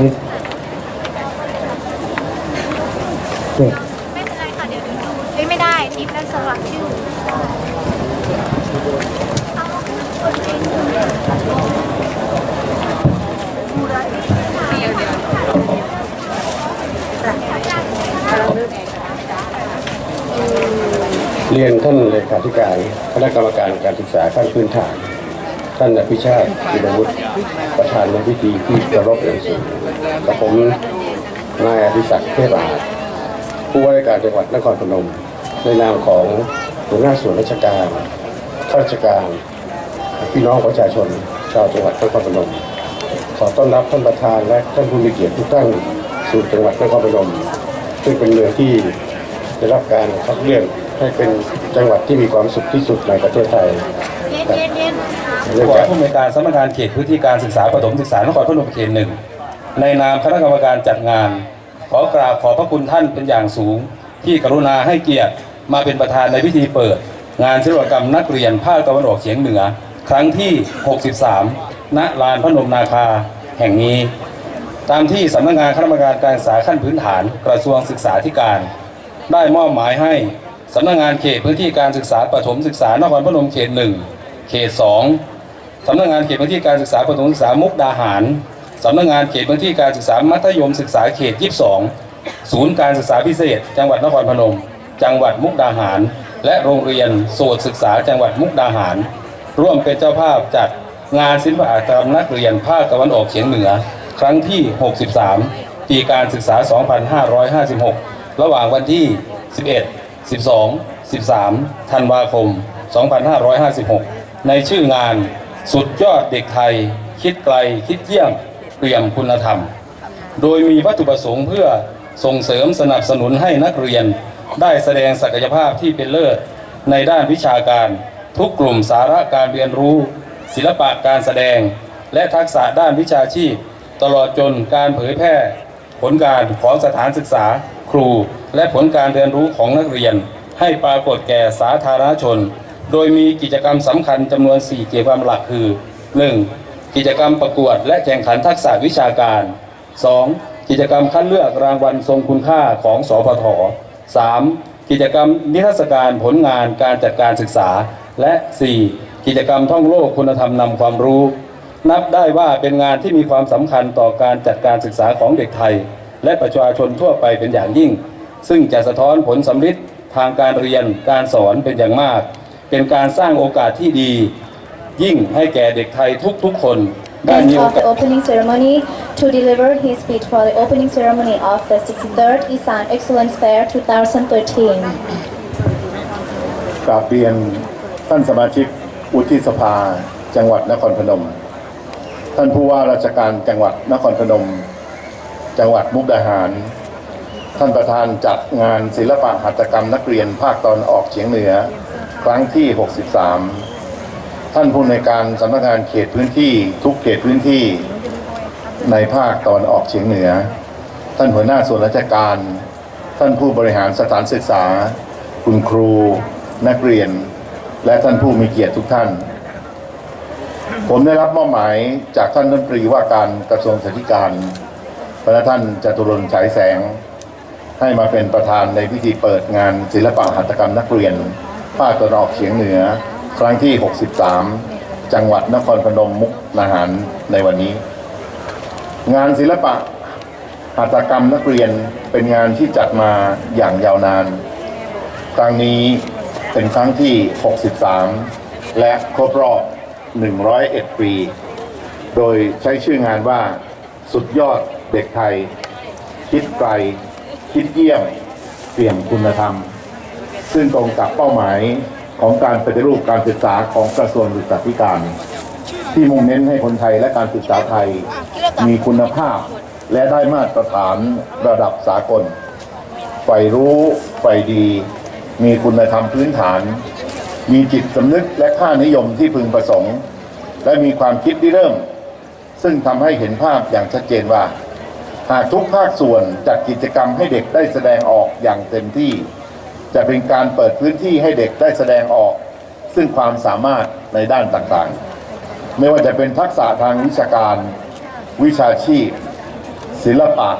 นิดเจ็ดไม่เป็นไรค่ะเดี๋ยวดูเอ้ยไม่ได้ทิปนั่นสลักชื่อเรียนท่านเลขาธิการคณะกรรมการการศึกษาขั้นพื้นฐาน ท่านอภิชาติกิรวุฒิประธานในพิธีที่เคารพอย่างสูงกับผมนายอภิศักดิ์เทพอาจผู้ว่าราชการจังหวัดนครพนม ในนามของหัวหน้าส่วนราชการข้าราชการ พี่น้องประชาชน ชาวจังหวัดนครพนม ขอต้อนรับท่านประธานและท่านผู้มีเกียรติทุกท่านสู่จังหวัดนครพนม ซึ่งเป็นเมืองที่ได้รับการคัดเลือกให้เป็นจังหวัดที่มีความสุขที่สุดในประเทศไทย เย็นเย็นเย็นเนื่องขอผู้อำนวยการสำนักงานเขตพื้นที่การศึกษาประถมศึกษานครพนมเขตหนึ่งในนามคณะกรรมการจัดงาน ขอกราบขอพระคุณท่านเป็นอย่างสูง ที่กรุณาให้เกียรติมาเป็นประธานในพิธีเปิด งานศิลปกรรมนักเรียนภาคตะวันออกเฉียงเหนือ ครั้งที่ 63 ณ ลานพนมนาคาแห่งนี้ ตามที่สำนักงานคณะกรรมการการศึกษาขั้นพื้นฐานกระทรวงศึกษาธิการ ได้มอบหมายให้สำนักงานเขตพื้นที่การศึกษาประถมศึกษานครพนมเขตหนึ่ง เขตสองสำนักงานเขตพื้นที่การศึกษาประถมศึกษามุกดาหารสำนักงานเขตพื้นที่การศึกษามัธยมศึกษาเขต 22 ศูนย์การศึกษาพิเศษ จังหวัดนครพนม จังหวัดมุกดาหาร และโรงเรียนโสตศึกษาจังหวัดมุกดาหาร ร่วมเป็นเจ้าภาพจัดงานศิลปะกรรมนักเรียนภาคตะวันออกเฉียงเหนือ ครั้งที่ 63 ปีการศึกษา 2556 ระหว่างวันที่ 11 12 13 ธันวาคม 2556 ในชื่องานสุดยอดเด็กไทย คิดไกลคิดเยี่ยมเปี่ยมคุณธรรม โดยมีวัตถุประสงค์เพื่อส่งเสริมสนับสนุนให้นักเรียน ได้แสดงศักยภาพที่เป็นเลิศ ในด้านวิชาการ ทุกกลุ่มสาระการเรียนรู้ ศิลปะการแสดง และทักษะด้านวิชาชีพ ตลอดจนการเผยแพร่ ผลการของสถานศึกษา ครู และผลการเรียนรู้ของนักเรียน ให้ปรากฏแก่สาธารณชน โดยมีกิจกรรมสำคัญจำนวน 4 กิจกรรมหลักคือ 1. กิจกรรมประกวดและแข่งขันทักษะวิชาการ 2. กิจกรรมคัดเลือกรางวัลทรงคุณค่าของสพท 3. กิจกรรมนิทรรศการผลงานการจัดการศึกษา และ 4. กิจกรรมท่องโลกคุณธรรมนำความรู้ นับได้ว่าเป็นงานที่มีความสำคัญต่อการจัดการศึกษาของเด็กไทย และประชาชนทั่วไปเป็นอย่างยิ่ง ซึ่งจะสะท้อนผลสำลิดทางการเรียนการสอนเป็นอย่างมาก เป็นการสร้างโอกาสที่ดี ยิ่งให้แก่เด็กไทยทุกๆคนได้มี end โอ of กา the ส opening ceremony to deliver his speech for the opening ceremony of the 63rd Isan Excellence Fair 2013. กราบเรียนท่านสมาชิกวุฒิสภา จังหวัดนครพนม ท่านผู้ว่าราชการจังหวัดนครพนม จังหวัดมุกดาหาร ท่านประธานจัดงานศิลปะหัตถกรรมนักเรียนภาคตอนออกเฉียงเหนือ ครั้งที่ 63 ท่านผู้ในการสำนักงานเขตพื้นที่ทุกเขตพื้นที่ในภาคตอนออกเฉียงเหนือ ท่านหัวหน้าส่วนราชการ ท่านผู้บริหารสถานศึกษา คุณครู นักเรียน และท่านผู้มีเกียรติทุกท่าน ผมได้รับมอบหมายจากท่านรัฐมนตรีว่าการกระทรวงศึกษาธิการพระท่านจตุรนฉายแสงให้มาเป็นประธานในพิธีเปิดงานศิลปะหัตถกรรมนักเรียน ภาคตะวันออกเฉียงเหนือ ครั้งที่ 63 จังหวัดนครพนมมุกนาหารในวันนี้ งานศิลปะหัตถกรรมนักเรียนเป็นงานที่จัดมาอย่างยาวนาน ครั้งนี้เป็นครั้งที่ 63 และครบรอบ 101 ปี โดยใช้ชื่องานว่าสุดยอดเด็กไทย คิดไกล คิดเยี่ยม เปลี่ยนคุณธรรม ซึ่งตรงกับเป้าหมายของการปฏิรูปการศึกษาของกระทรวงศึกษาธิการ ที่มุ่งเน้นให้คนไทยและการศึกษาไทยมีคุณภาพ และได้มาตรฐานระดับสากลใฝ่รู้ใฝ่ดี มีคุณธรรมพื้นฐาน มีจิตสำนึกและค่านิยมที่พึงประสงค์ และมีความคิดที่เริ่ม ซึ่งทำให้เห็นภาพอย่างชัดเจนว่า หากทุกภาคส่วนจัดกิจกรรมให้เด็กได้แสดงออกอย่างเต็มที่ จะเป็นการเปิดพื้นที่ให้เด็กได้แสดงออก ซึ่งความสามารถในด้านต่างๆ ไม่ว่าจะเป็นทักษะทางวิชาการ วิชาชีพ ศิลปะ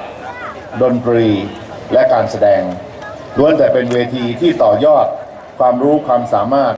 ดนตรี และการแสดงล้วนแต่เป็นเวทีที่ต่อยอดความรู้ความสามารถ